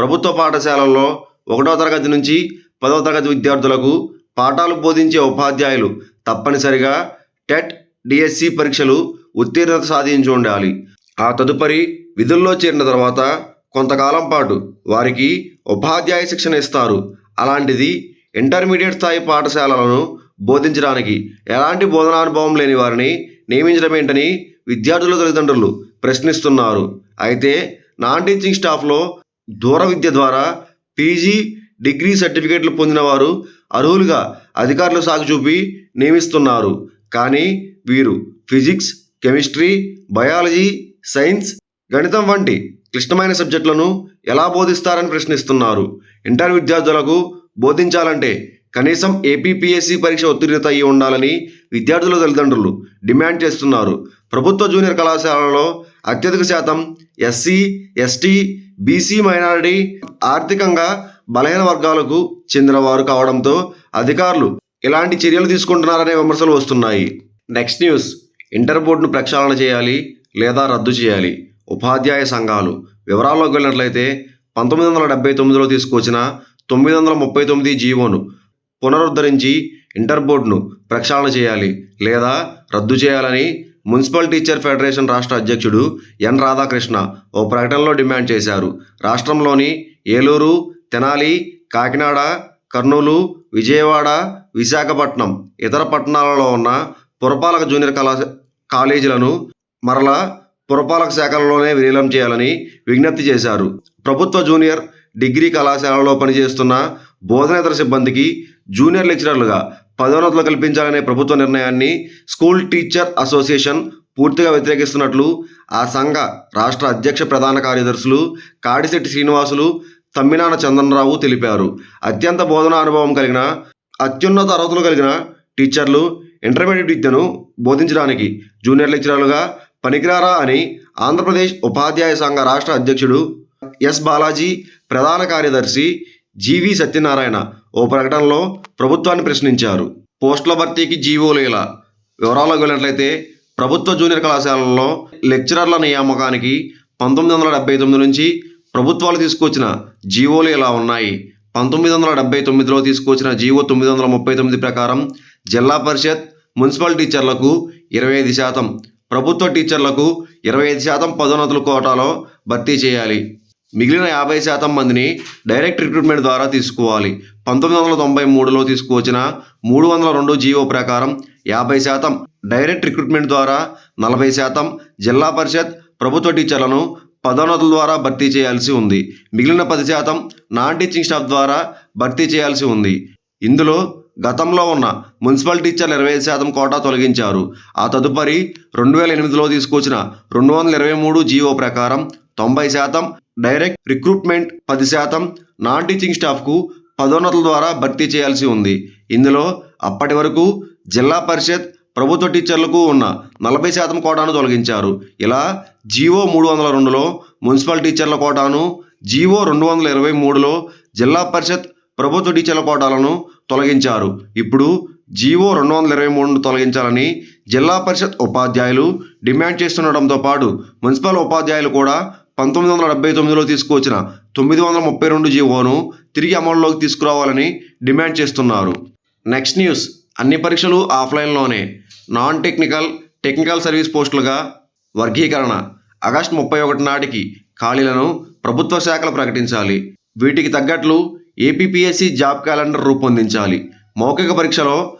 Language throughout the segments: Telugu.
ప్రభుత్వ పాఠశాలల్లో ఒకటో తరగతి నుంచి పదవ తరగతి విద్యార్థులకు పాఠాలు బోధించే ఉపాధ్యాయులు తప్పనిసరిగా టెట్ డిఎస్సి పరీక్షలు ఉత్తీర్ణత సాధించి ఉండాలి. ఆ తదుపరి విధుల్లో చేరిన తర్వాత కొంతకాలం పాటు వారికి ఉపాధ్యాయ శిక్షణ ఇస్తారు. అలాంటిది ఇంటర్మీడియట్ స్థాయి పాఠశాలలను బోధించడానికి ఎలాంటి బోధనానుభవం లేని వారిని నియమించడం ఏంటని విద్యార్థుల తల్లిదండ్రులు ప్రశ్నిస్తున్నారు. అయితే నాన్ టీచింగ్ స్టాఫ్లో దూర విద్య ద్వారా పీజీ డిగ్రీ సర్టిఫికేట్లు పొందిన వారు అర్హులుగా అధికారులు సాగు చూపి నియమిస్తున్నారు. కానీ వీరు ఫిజిక్స్ కెమిస్ట్రీ బయాలజీ సైన్స్ గణితం వంటి క్లిష్టమైన సబ్జెక్టులను ఎలా బోధిస్తారని ప్రశ్నిస్తున్నారు. ఇంటర్ విద్యార్థులకు బోధించాలంటే కనీసం ఏపీపీఎస్సీ పరీక్ష ఉత్తీర్ణత అయి ఉండాలని విద్యార్థుల తల్లిదండ్రులు డిమాండ్ చేస్తున్నారు. ప్రభుత్వ జూనియర్ కళాశాలలో అత్యధిక శాతం ఎస్సీ ఎస్టీ బీసీ మైనారిటీ ఆర్థికంగా బలహీన వర్గాలకు చెందిన వారు కావడంతో అధికారులు ఇలాంటి చర్యలు తీసుకుంటున్నారనే విమర్శలు వస్తున్నాయి. Next news. ఇంటర్ బోర్డును ప్రక్షాళన చేయాలి లేదా రద్దు చేయాలి? ఉపాధ్యాయ సంఘాలు. వివరాల్లోకి వెళ్ళినట్లయితే పంతొమ్మిది వందల డెబ్బై తొమ్మిదిలో తీసుకొచ్చిన తొమ్మిది వందల ముప్పై తొమ్మిది జీవోను పునరుద్ధరించి ఇంటర్ బోర్డును ప్రక్షాళన చేయాలి లేదా రద్దు చేయాలని మున్సిపల్ టీచర్ ఫెడరేషన్ రాష్ట్ర అధ్యక్షుడు ఎన్ రాధాకృష్ణ ఓ ప్రకటనలో డిమాండ్ చేశారు. రాష్ట్రంలోని ఏలూరు తెనాలి కాకినాడ కర్నూలు విజయవాడ విశాఖపట్నం ఇతర పట్టణాలలో ఉన్న పురపాలక జూనియర్ కళా కాలేజీలను మరలా పురపాలక శాఖలలోనే విలీనం చేయాలని విజ్ఞప్తి చేశారు. ప్రభుత్వ జూనియర్ డిగ్రీ కళాశాలలో పనిచేస్తున్న బోధనేతర సిబ్బందికి జూనియర్ లెక్చరర్లుగా పదోన్నతులు కల్పించాలనే ప్రభుత్వ నిర్ణయాన్ని స్కూల్ టీచర్ అసోసియేషన్ పూర్తిగా వ్యతిరేకిస్తున్నట్లు ఆ సంఘ రాష్ట్ర అధ్యక్ష ప్రధాన కార్యదర్శులు కాడిశెట్టి శ్రీనివాసులు తమ్మినాన చందనరావు తెలిపారు. అత్యంత బోధన అనుభవం కలిగిన అత్యున్నత అర్హతలు కలిగిన టీచర్లు ఇంటర్మీడియట్ విద్యను బోధించడానికి జూనియర్ లెక్చరర్లుగా పనికిరారా అని ఆంధ్రప్రదేశ్ ఉపాధ్యాయ సంఘ రాష్ట్ర అధ్యక్షుడు ఎస్ బాలాజీ ప్రధాన కార్యదర్శి జీవి సత్యనారాయణ ఓ ప్రకటనలో ప్రభుత్వాన్ని ప్రశ్నించారు. పోస్టుల భర్తీకి జీవోలు ఇలా వివరాల్లోకి వెళ్ళినట్లయితే ప్రభుత్వ జూనియర్ కళాశాలల్లో లెక్చరర్ల నియామకానికి పంతొమ్మిది వందల డెబ్బై తొమ్మిది నుంచి ప్రభుత్వాలు తీసుకొచ్చిన జీవోలు ఇలా ఉన్నాయి. పంతొమ్మిది వందల డెబ్బై తొమ్మిదిలో తీసుకొచ్చిన జీవో తొమ్మిది వందల ముప్పై తొమ్మిది ప్రకారం జిల్లా పరిషత్ మున్సిపల్ టీచర్లకు ఇరవై ఐదు శాతం ప్రభుత్వ టీచర్లకు ఇరవై ఐదు శాతం పదోన్నతుల కోటాలో భర్తీ చేయాలి. మిగిలిన యాభై శాతం మందిని డైరెక్ట్ రిక్రూట్మెంట్ ద్వారా తీసుకోవాలి. పంతొమ్మిది వందల తొంభై మూడులో తీసుకువచ్చిన మూడు వందల రెండు జీవో ప్రకారం యాభై శాతం డైరెక్ట్ రిక్రూట్మెంట్ ద్వారా నలభై శాతం జిల్లా పరిషత్ ప్రభుత్వ టీచర్లను పదోన్నతుల ద్వారా భర్తీ చేయాల్సి ఉంది. మిగిలిన పది శాతం నాన్ టీచింగ్ స్టాఫ్ ద్వారా భర్తీ చేయాల్సి ఉంది. ఇందులో గతంలో ఉన్న మున్సిపల్ టీచర్లు ఇరవై ఐదు శాతం కోటా తొలగించారు. ఆ తదుపరి రెండు వేల ఎనిమిదిలో తీసుకొచ్చిన రెండు వందల ఇరవై మూడు జీవో ప్రకారం తొంభై శాతం డైరెక్ట్ రిక్రూట్మెంట్ పది శాతం నాన్ టీచింగ్ స్టాఫ్కు పదోన్నతుల ద్వారా భర్తీ చేయాల్సి ఉంది. ఇందులో అప్పటి వరకు జిల్లా పరిషత్ ప్రభుత్వ టీచర్లకు ఉన్న నలభై శాతం కోటాను తొలగించారు. ఇలా జీవో మూడు వందల రెండులో మున్సిపల్ టీచర్ల కోటాను జీవో రెండు వందల ఇరవై మూడులో జిల్లా పరిషత్ ప్రభుత్వ టీచర్ల కోటాలను తొలగించారు. ఇప్పుడు జీవో రెండు వందల ఇరవై మూడును తొలగించాలని జిల్లా పరిషత్ ఉపాధ్యాయులు డిమాండ్ చేస్తుండటంతో పాటు మున్సిపల్ ఉపాధ్యాయులు కూడా పంతొమ్మిది వందల డెబ్బై తొమ్మిదిలో తీసుకువచ్చిన తొమ్మిది వందల ముప్పై రెండు జీవోను తిరిగి అమలులోకి తీసుకురావాలని డిమాండ్ చేస్తున్నారు. Next news. అన్ని పరీక్షలు ఆఫ్లైన్లోనే. నాన్ టెక్నికల్ టెక్నికల్ సర్వీస్ పోస్టులుగా వర్గీకరణ. ఆగస్టు ముప్పై ఒకటి నాటికి ఖాళీలను ప్రభుత్వ శాఖలు ప్రకటించాలి. వీటికి తగ్గట్లు ఏపీపీఎస్సీ జాబ్ క్యాలెండర్ రూపొందించాలి. మౌఖిక పరీక్షలో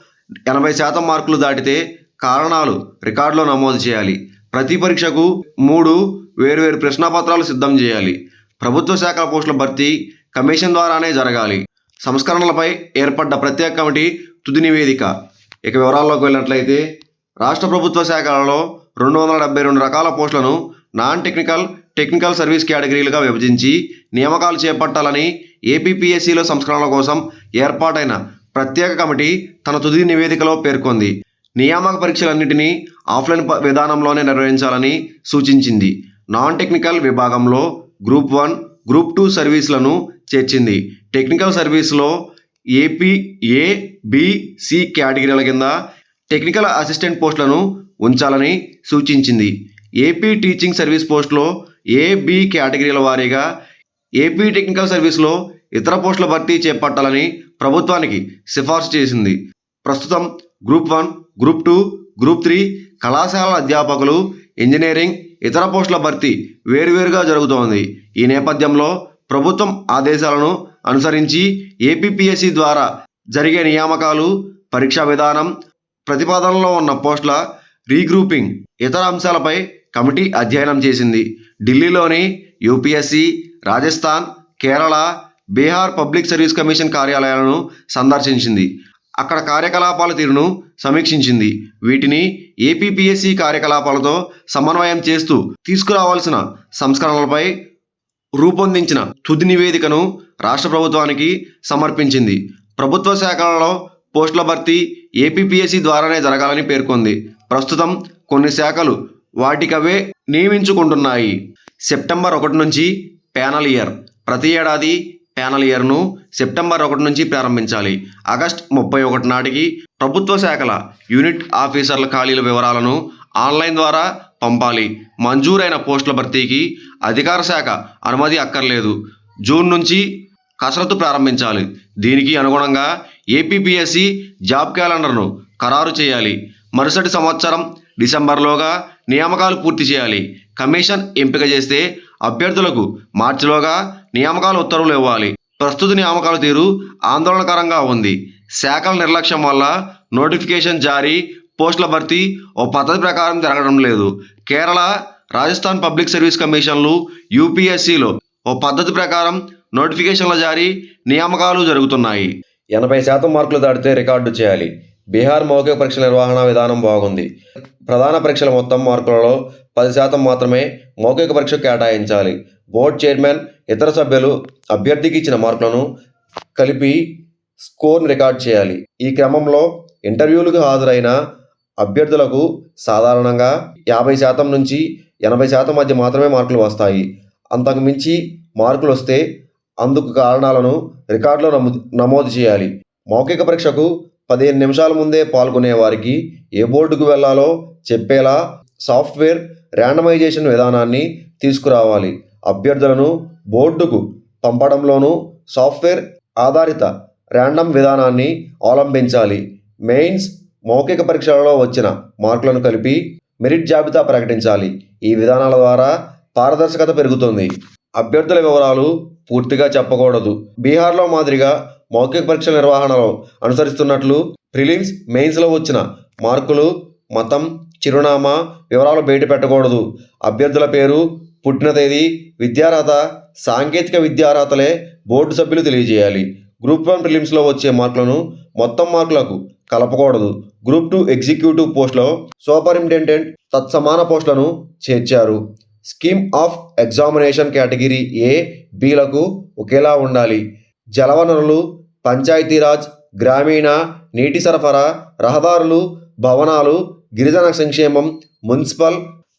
ఎనభై శాతం మార్కులు దాటితే కారణాలు రికార్డులో నమోదు చేయాలి. ప్రతి పరీక్షకు మూడు వేరువేరు ప్రశ్నాపత్రాలు సిద్ధం చేయాలి. ప్రభుత్వ శాఖల పోస్టుల భర్తీ కమిషన్ ద్వారానే జరగాలి. సంస్కరణలపై ఏర్పడ్డ ప్రత్యేక కమిటీ తుది నివేదిక. ఇక వివరాల్లోకి వెళ్ళినట్లయితే రాష్ట్ర ప్రభుత్వ శాఖలలో రెండు వందల డెబ్బై రెండు రకాల పోస్టులను నాన్ టెక్నికల్ టెక్నికల్ సర్వీస్ కేటగిరీలుగా విభజించి నియామకాలు చేపట్టాలని ఏపీపీఎస్సీలో సంస్కరణల కోసం ఏర్పాటైన ప్రత్యేక కమిటీ తన తుది నివేదికలో పేర్కొంది. నియామక పరీక్షలన్నింటినీ ఆఫ్లైన్ విధానంలోనే నిర్వహించాలని సూచించింది. నాన్ టెక్నికల్ విభాగంలో గ్రూప్ వన్ గ్రూప్ టూ సర్వీసులను చేర్చింది. టెక్నికల్ సర్వీస్లో ఏపీ ఏ బిసి కేటగిరీల కింద టెక్నికల్ అసిస్టెంట్ పోస్టులను ఉంచాలని సూచించింది. ఏపీ టీచింగ్ సర్వీస్ పోస్టులో ఏ బి కేటగిరీల వారీగా ఏపీ టెక్నికల్ సర్వీస్లో ఇతర పోస్టుల భర్తీ చేపట్టాలని ప్రభుత్వానికి సిఫార్సు చేసింది. ప్రస్తుతం group one group two group three కళాశాల అధ్యాపకులు ఇంజనీరింగ్ ఇతర పోస్టుల భర్తీ వేరువేరుగా జరుగుతోంది. ఈ నేపథ్యంలో ప్రభుత్వం ఆదేశాలను అనుసరించి ఏపీపీఎస్సీ ద్వారా జరిగే నియామకాలు పరీక్షా విధానం ప్రతిపాదనలో ఉన్న పోస్టుల రీగ్రూపింగ్ ఇతర అంశాలపై కమిటీ అధ్యయనం చేసింది. ఢిల్లీలోని UPSC Rajasthan Kerala Bihar public service commission కార్యాలయాలను సందర్శించింది. అక్కడ కార్యకలాపాల తీరును సమీక్షించింది. వీటిని ఏపీపీఎస్సీ కార్యకలాపాలతో సమన్వయం చేస్తూ తీసుకురావాల్సిన సంస్కరణలపై రూపొందించిన తుది నివేదికను రాష్ట్ర ప్రభుత్వానికి సమర్పించింది. ప్రభుత్వ శాఖలలో పోస్టుల భర్తీ ఏపీపీఎస్సీ ద్వారానే జరగాలని పేర్కొంది. ప్రస్తుతం కొన్ని శాఖలు వాటికవే నియమించుకుంటున్నాయి. సెప్టెంబర్ ఒకటి నుంచి ప్యానల్ ఇయర్. ప్రతి ఏడాది ప్యానల్ ఇయర్ను సెప్టెంబర్ ఒకటి నుంచి ప్రారంభించాలి. ఆగస్ట్ ముప్పై ఒకటి నాటికి ప్రభుత్వ శాఖల యూనిట్ ఆఫీసర్ల ఖాళీల వివరాలను ఆన్లైన్ ద్వారా పంపాలి. మంజూరైన పోస్టుల భర్తీకి అధికార శాఖ అనుమతి అక్కర్లేదు. జూన్ నుంచి కసరత్తు ప్రారంభించాలి. దీనికి అనుగుణంగా ఏపీపీఎస్సీ జాబ్ క్యాలెండర్ను ఖరారు చేయాలి. మరుసటి సంవత్సరం డిసెంబర్లోగా నియామకాలు పూర్తి చేయాలి. కమిషన్ ఎంపిక చేస్తే అభ్యర్థులకు మార్చిలోగా నియామకాల ఉత్తర్వులు ఇవ్వాలి. ప్రస్తుత నియామకాల తీరు ఆందోళనకరంగా ఉంది. శాఖల నిర్లక్ష్యం వల్ల నోటిఫికేషన్ జారీ పోస్టుల భర్తీ ఓ పద్ధతి ప్రకారం జరగడం లేదు. కేరళ రాజస్థాన్ పబ్లిక్ సర్వీస్ కమిషన్లు యూపీఎస్సీలో ఓ పద్ధతి ప్రకారం నోటిఫికేషన్ల జారీ నియామకాలు జరుగుతున్నాయి. ఎనభై శాతం మార్కులు దాటితే రికార్డు చేయాలి. బీహార్ మౌఖిక పరీక్షల నిర్వహణ విధానం బాగుంది. ప్రధాన పరీక్షల మొత్తం మార్కులలో పది శాతం మాత్రమే మౌఖిక పరీక్ష కేటాయించాలి. బోర్డు చైర్మన్ ఇతర సభ్యులు అభ్యర్థికి ఇచ్చిన మార్కులను కలిపి స్కోర్ని రికార్డ్ చేయాలి. ఈ క్రమంలో ఇంటర్వ్యూలకు హాజరైన అభ్యర్థులకు సాధారణంగా యాభై శాతం నుంచి ఎనభై శాతం మధ్య మాత్రమే మార్కులు వస్తాయి. అంతకు మించి మార్కులు వస్తే అందుకు కారణాలను రికార్డులో నమోదు నమోదు చేయాలి. మౌఖిక పరీక్షకు పదిహేను నిమిషాల ముందే పాల్గొనే వారికి ఏ బోర్డుకు వెళ్ళాలో చెప్పేలా సాఫ్ట్వేర్ ర్యాండమైజేషన్ విధానాన్ని తీసుకురావాలి. అభ్యర్థులను బోర్డుకు పంపడంలోనూ సాఫ్ట్వేర్ ఆధారిత ర్యాండమ్ విధానాన్ని అవలంబించాలి. మెయిన్స్ మౌఖిక పరీక్షలలో వచ్చిన మార్కులను కలిపి మెరిట్ జాబితా ప్రకటించాలి. ఈ విధానాల ద్వారా పారదర్శకత పెరుగుతుంది. అభ్యర్థుల వివరాలు పూర్తిగా చెప్పకూడదు. బీహార్లో మాదిరిగా మౌఖిక పరీక్షల నిర్వహణలో అనుసరిస్తున్నట్లు ప్రిలిమ్స్ మెయిన్స్లో వచ్చిన మార్కులు మతం చిరునామా వివరాలు బయటపెట్టకూడదు అభ్యర్థుల పేరు పుట్టిన తేదీ విద్యార్హత సాంకేతిక విద్యార్హతలే బోర్డు సభ్యులు తెలియజేయాలి. గ్రూప్ వన్ ప్రిలిమ్స్లో వచ్చే మార్కులను మొత్తం మార్కులకు కలపకూడదు. గ్రూప్ టూ ఎగ్జిక్యూటివ్ పోస్టులో సూపరింటెండెంట్ తత్సమాన పోస్టులను చేర్చారు. Scheme of examination category A బీలకు ఒకేలా ఉండాలి. జలవనరులు పంచాయతీరాజ్ గ్రామీణ నీటి సరఫరా రహదారులు భవనాలు గిరిజన సంక్షేమం మున్సిపల్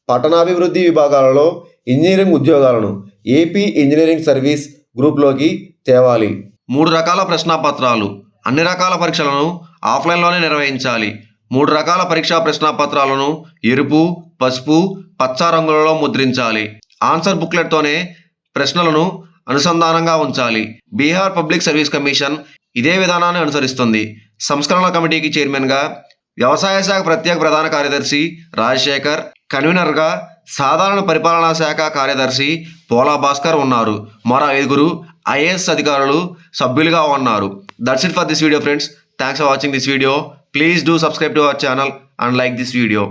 పట్టణాభివృద్ధి విభాగాలలో ఇంజనీరింగ్ ఉద్యోగాలను ఏపీ ఇంజనీరింగ్ సర్వీస్ గ్రూప్లోకి తేవాలి. మూడు రకాల ప్రశ్నాపత్రాలు అన్ని రకాల పరీక్షలను ఆఫ్లైన్లోనే నిర్వహించాలి. మూడు రకాల పరీక్షా ప్రశ్నాపత్రాలను ఎరుపు పసుపు పచ్చ రంగులలో ముద్రించాలి. ఆన్సర్ బుక్లెట్తోనే ప్రశ్నలను అనుసంధానంగా ఉంచాలి. బీహార్ పబ్లిక్ సర్వీస్ కమిషన్ ఇదే విధానాన్ని అనుసరిస్తుంది. సంస్కరణల కమిటీకి చైర్మన్గా వ్యవసాయ శాఖ ప్రత్యేక ప్రధాన కార్యదర్శి రాజశేఖర్ కన్వీనర్గా సాధారణ పరిపాలనా శాఖ కార్యదర్శి పోలా భాస్కర్ ఉన్నారు. మరో ఐదుగురు ఐఏఎస్ అధికారులు సభ్యులుగా ఉన్నారు. That's it for this video friends thanks for watching this video please do subscribe to our channel and like this video